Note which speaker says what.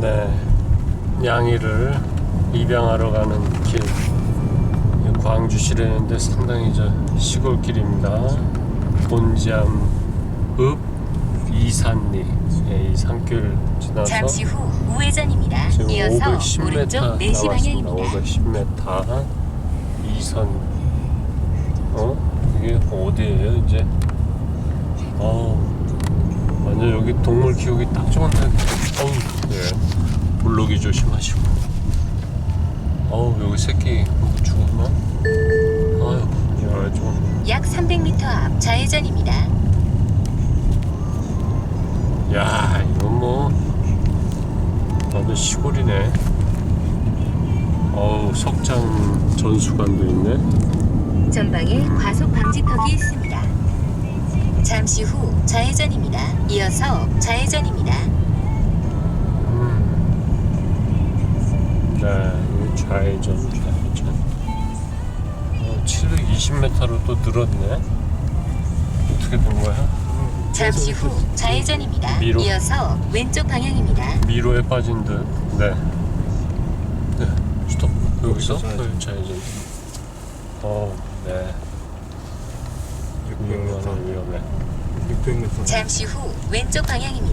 Speaker 1: 네, 양이를 입양하러 가는 길. 이 광주시라는데 상당히 저 시골길입니다. 본지암 읍 이산리. 예, 이 산길 지나서
Speaker 2: 잠시 후 우회전입니다.
Speaker 1: 지금
Speaker 2: 이어서
Speaker 1: 510m
Speaker 2: 오른쪽 4시
Speaker 1: 나왔습니다.
Speaker 2: 방향입니다.
Speaker 1: 510m 이선 어 이게 어디예요 이제? 어우 완전 여기 동물 키우기 딱 좋은데 어우 네 물로기 조심하시고 어우 여기 새끼 뭐 죽었나? 아유 이거 좀
Speaker 2: 약 300m 앞 좌회전입니다.
Speaker 1: 야 이건 뭐 완전 시골이네 어우 석장 전수관도 있네
Speaker 2: 전방에 과속 방지턱이 있습니다. 잠시 후 좌회전입니다. 이어서 좌회전입니다.
Speaker 1: 좌회전 좌회전 어, 720m로 또 늘었네 어떻게 된 거야?
Speaker 2: 잠시 후 좌회전입니다.
Speaker 1: 미로.
Speaker 2: 이어서 왼쪽 방향입니다.
Speaker 1: 미로에 빠진 듯 네. 네 스톱
Speaker 3: 여기서 좌회전.
Speaker 1: 네, 좌회전 어네 600만원
Speaker 3: 600m.
Speaker 1: 위험해
Speaker 3: 600m.
Speaker 2: 잠시 후 왼쪽 방향입니다.